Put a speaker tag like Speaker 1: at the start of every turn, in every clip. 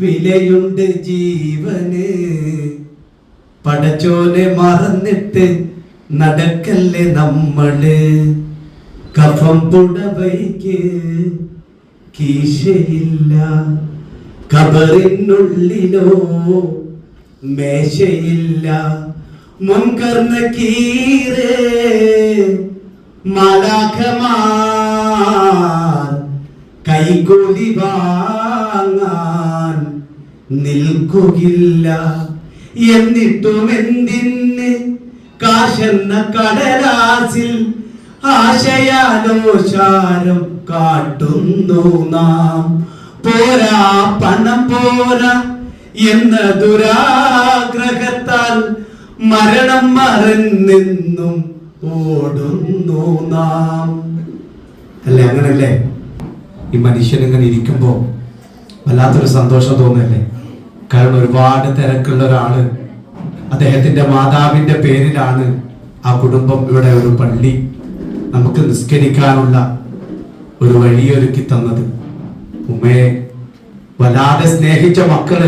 Speaker 1: വിലയുണ്ട് ജീവന്. പടച്ചോനെ മറന്നിട്ട് നടക്കല്ലേ നമ്മൾ? കഫം പുടവയ്ക്ക് കീശയില്ല. കബറിനുള്ളിലോ മേശയില്ല. മുൻകർന്ന കീറ് മലാഖമാർ കൈകൂലി വാങ്ങാൻ നിൽക്കുകില്ല എന്നിട്ടും എന്തിന് കാശെന്ന കടലാസിൽ ആശയാലോചാരം കാട്ടുന്നു നാം. പോരാ പണം പോരാ എന്ന ദുരാഗ്രഹത്താൽ മരണം മറന്നെന്നും ഓടുന്നു നാം. അല്ലേ അങ്ങനല്ലേ? ഈ മനുഷ്യൻ ഇങ്ങനെ ഇരിക്കുമ്പോൾ വല്ലാത്തൊരു സന്തോഷം തോന്നല്ലേ കാരണം ഒരുപാട് തിരക്കുള്ള ഒരാൾ അദ്ദേഹത്തിന്റെ മാതാവിന്റെ പേരിലാണ് ആ കുടുംബം ഇവിടെ ഒരു പള്ളി നമുക്ക് നിസ്കരിക്കാനുള്ള ഒരു വഴിയൊരുക്കി തന്നത്. ഉമ്മയെ വല്ലാതെ സ്നേഹിച്ച മക്കൾ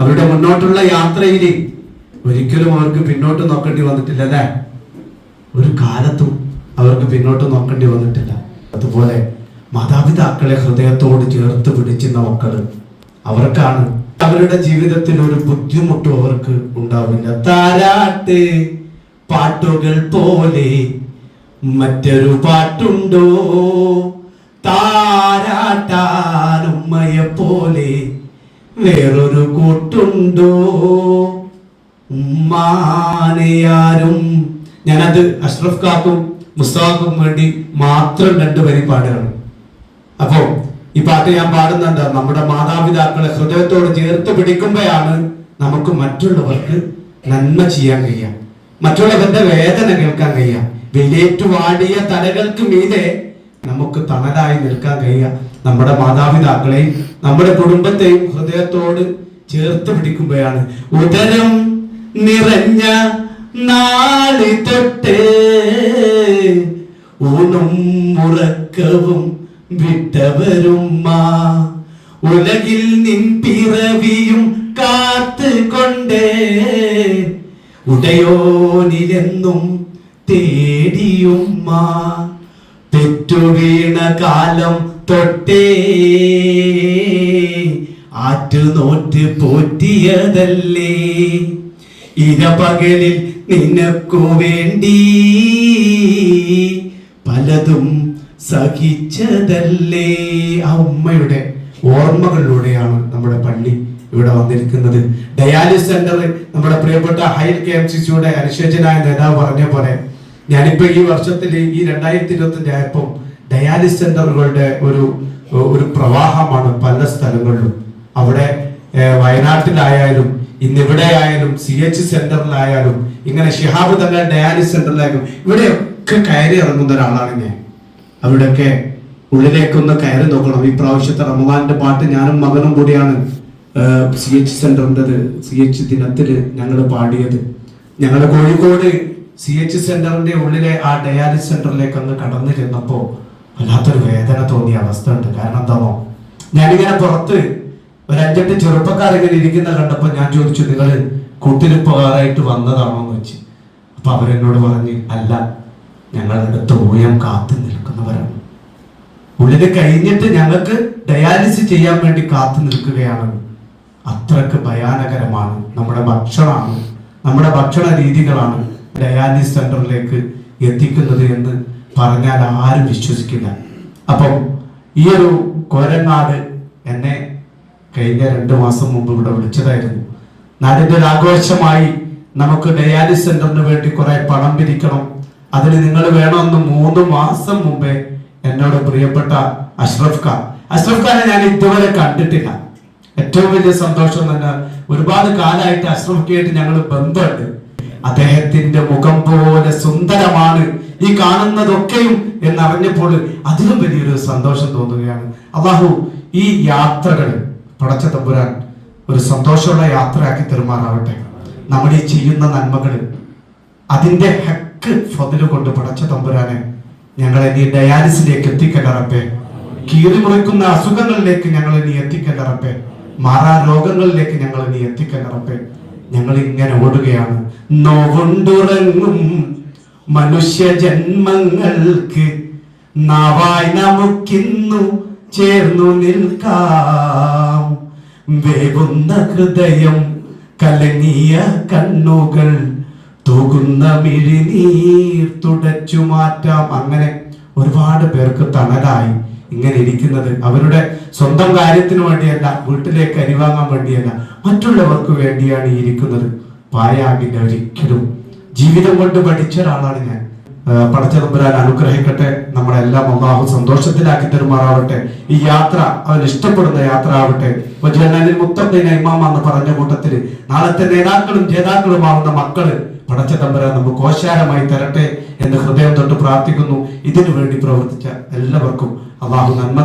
Speaker 1: അവരുടെ മുന്നോട്ടുള്ള യാത്രയിൽ ഒരിക്കലും അവർക്ക് പിന്നോട്ട് നോക്കേണ്ടി വന്നിട്ടില്ല അല്ലേ ഒരു കാലത്തും അവർക്ക് പിന്നോട്ട് നോക്കേണ്ടി വന്നിട്ടില്ല. അതുപോലെ മാതാപിതാക്കളെ ഹൃദയത്തോട് ചേർത്ത് പിടിച്ചിരുന്ന മക്കൾ അവർക്കാണ്. അവരുടെ ജീവിതത്തിൽ ഒരു ബുദ്ധിമുട്ടും അവർക്ക് ഉണ്ടാവില്ല. താരാട്ട് പാട്ടുകൾ പോലെ മറ്റൊരു പാട്ടുണ്ടോ? താരാട്ടാനുമ്മയെ പോലെ വേറൊരു കൂട്ടുണ്ടോ? ഉമ്മാനെയാരും ഞാനത് അഷ്റഫ് കാക്കും മുസ്താഖും വേണ്ടി മാത്രം രണ്ട് വരി പാടുകയാണ് അപ്പോ ഈ പാട്ട് ഞാൻ പാടുന്നുണ്ട്. നമ്മുടെ മാതാപിതാക്കളെ ഹൃദയത്തോട് ചേർത്ത് പിടിക്കുമ്പോഴാണ് നമുക്ക് മറ്റുള്ളവർക്ക് നന്മ ചെയ്യാൻ കഴിയാം മറ്റുള്ളവരുടെ വേദന കേൾക്കാൻ കഴിയാം വിലയേറ്റുവാടിയ തലകൾക്ക് മീതെ നമുക്ക് തണലായി നിൽക്കാൻ കഴിയുക. നമ്മുടെ മാതാപിതാക്കളെയും നമ്മുടെ കുടുംബത്തെയും ഹൃദയത്തോട് ചേർത്ത് പിടിക്കുമ്പോഴാണ് ഉദരം നിറഞ്ഞ നാളി തൊട്ടേ ഊണും ഉറക്കവും വിട്ടവരുമ്മ. ഉലകിൽ നിൻ പിറവിയും കാത്ത് കൊണ്ടേ ഉടയോനിലെന്നും തേടിയുമ്മ. പെറ്റുവീണ കാലം തൊട്ടേ. ആറ്റുനോറ്റ് പോറ്റിയതല്ലേ. ഇരപകലിൽ നിനക്കു വേണ്ടി പലതും സഹിച്ചതല്ലേ? ആ ഉമ്മയുടെ ഓർമ്മകളിലൂടെയാണ് നമ്മുടെ പള്ളി ഇവിടെ വന്നിരിക്കുന്നത്. ഡയാലിസ് സെന്റർ നമ്മുടെ പ്രിയപ്പെട്ട ഹയർ കെ എം സി സിയുടെ അനുശോചനായ നേതാവ് പറഞ്ഞ പോലെ ഞാനിപ്പോ ഈ വർഷത്തിൽ ഈ രണ്ടായിരത്തി ഇരുപത്തി അഞ്ച് ആയപ്പോൾ ഡയാലിസ് സെന്ററുകളുടെ ഒരു ഒരു പ്രവാഹമാണ് പല സ്ഥലങ്ങളിലും. അവിടെ വയനാട്ടിലായാലും ഇന്നിവിടെ ആയാലും സി എച്ച് സെന്ററിലായാലും ഇങ്ങനെ ഷിഹാബ് തങ്ങൾ ഡയാലിസ് സെന്ററിലായാലും ഇവിടെയൊക്കെ കയറി ഇറങ്ങുന്ന ഒരാളാണ് ഞാൻ. അവിടെയൊക്കെ ഉള്ളിലേക്കൊന്ന് കയറി നോക്കണം. ഈ പ്രാവശ്യത്തെ റമദാന്റെ പാട്ട് ഞാനും മകനും കൂടിയാണ് സി എച്ച് സെന്ററിന്റെ സി എച്ച് ദിനത്തിൽ ഞങ്ങൾ പാടിയത്. ഞങ്ങൾ കോഴിക്കോട് സി എച്ച് സെന്ററിന്റെ ഉള്ളിലെ ആ ഡയാലിസ് സെന്ററിലേക്ക് ഒന്ന് കടന്നു ചെന്നപ്പോ വല്ലാത്തൊരു വേദന തോന്നിയ അവസ്ഥ ഉണ്ട് കാരണം എന്താണോ ഞാനിങ്ങനെ പുറത്ത് ഒരു അഞ്ചെട്ട് ചെറുപ്പക്കാർ ഇങ്ങനെ ഇരിക്കുന്ന കണ്ടപ്പോ ഞാൻ ചോദിച്ചു നിങ്ങൾ കൂട്ടിരിപ്പുകാരായിട്ട് വന്നതാണോ എന്ന് വെച്ച്? അപ്പൊ അവരെന്നോട് പറഞ്ഞ് അല്ല ഞങ്ങൾ അടുത്ത് ഊയം കാത്തു നിൽക്കുന്നവരാണ് ഉള്ളിൽ കഴിഞ്ഞിട്ട് ഞങ്ങൾക്ക് ഡയാലിസിസ് ചെയ്യാൻ വേണ്ടി കാത്തു നിൽക്കുകയാണ്. അത്രയ്ക്ക് ഭയാനകരമാണ്. നമ്മുടെ ഭക്ഷണമാണ്. നമ്മുടെ ഭക്ഷണ രീതികളാണ് ഡയാലിസിസ് സെന്ററിലേക്ക് എത്തിക്കുന്നത് എന്ന് പറഞ്ഞാൽ ആരും വിശ്വസിക്കില്ല. അപ്പം ഈ ഒരു കോരങ്ങാട് എന്നെ കഴിഞ്ഞ രണ്ട് മാസം മുമ്പ് ഇവിടെ വിളിച്ചതായിരുന്നു. നാടിന്റെ ഒരു ആഘോഷമായി നമുക്ക് ഡയാലിസിസ് സെന്ററിന് വേണ്ടി കുറെ പണം പിരിക്കണം. അതിന് നിങ്ങൾ വേണമെന്ന് മൂന്ന് മാസം മുമ്പേ എന്നോട് പ്രിയപ്പെട്ട അഷ്റഫ് ഖാൻ. അഷ്റഫ് ഖാനെ ഞാൻ ഇതുവരെ കണ്ടിട്ടില്ല. ഏറ്റവും വലിയ സന്തോഷം തന്നെ ഒരുപാട് കാലമായിട്ട് അഷ്റഫ് ഖായിട്ട് ഞങ്ങൾ ബന്ധമുണ്ട്. അദ്ദേഹത്തിന്റെ മുഖം പോലെ സുന്ദരമാണ് ഈ കാണുന്നതൊക്കെയും എന്നറിഞ്ഞപ്പോൾ അതിലും വലിയൊരു സന്തോഷം തോന്നുകയാണ്. അള്ളാഹു ഈ യാത്രകൾ പടച്ച തമ്പുരാൻ ഒരു സന്തോഷമുള്ള യാത്രയാക്കി തെരുമാറാവട്ടെ. നമ്മൾ ഈ ചെയ്യുന്ന നന്മകൾ അതിന്റെ ഹക്ക് ഫതിൽ കൊണ്ട് പടച്ച തമ്പുരാനെ ഞങ്ങളെ നീ ഡയാലിസിലേക്ക് എത്തിക്കലറപ്പേ കീറിമുറിക്കുന്ന അസുഖങ്ങളിലേക്ക് ഞങ്ങളെ നീ എത്തിക്കല്ല റബ്ബേ മാറാ രോഗങ്ങളിലേക്ക് ഞങ്ങളെ നീ എത്തിക്കല്ല റബ്ബേ ഞങ്ങൾ ഇങ്ങനെ ഓടുകയാണ്. നോവുണ്ടുറങ്ങും മനുഷ്യ ജന്മങ്ങൾക്ക് നാവായി നമുക്കിന്നു ചേർന്നു നിൽക്കാം. വേവുന്ന ഹൃദയം കലങ്ങിയ കണ്ണുകൾ. തൂകുന്ന മിഴിനീർ തുടച്ചു മാറ്റാം. അങ്ങനെ ഒരുപാട് പേർക്ക് തണലായി ഇങ്ങനെ ഇരിക്കുന്നത്. അവരുടെ സ്വന്തം കാര്യത്തിന് വേണ്ടിയല്ല വീട്ടിലേക്ക് അരിവാങ്ങാൻ വേണ്ടിയല്ല മറ്റുള്ളവർക്ക് വേണ്ടിയാണ് ഈ ഇരിക്കുന്നത്. പായാകില്ല ഒരിക്കലും ജീവിതം കൊണ്ട് പഠിച്ച ഒരാളാണ് ഞാൻ. പടച്ചതമ്പുരാൻ അനുഗ്രഹിക്കട്ടെ. നമ്മളെല്ലാം അള്ളാഹു സന്തോഷത്തിലാക്കി തരുമാറാവട്ടെ. ഈ യാത്ര അവൻ ഇഷ്ടപ്പെടുന്ന യാത്ര ആവട്ടെ. മുത്തം മുത്തബ്ബിന ഇമാമ എന്ന് പറഞ്ഞ കൂട്ടത്തിൽ നാളത്തെ നേതാക്കളും ജേതാക്കളുമാവുന്ന മക്കൾ പടച്ചതമ്പുരാൻ നമുക്ക് ഓശാരമായി തരട്ടെ എന്ന് ഹൃദയം തൊട്ട് പ്രാർത്ഥിക്കുന്നു. ഇതിനു വേണ്ടി പ്രവർത്തിച്ച എല്ലാവർക്കും അള്ളാഹു നന്മ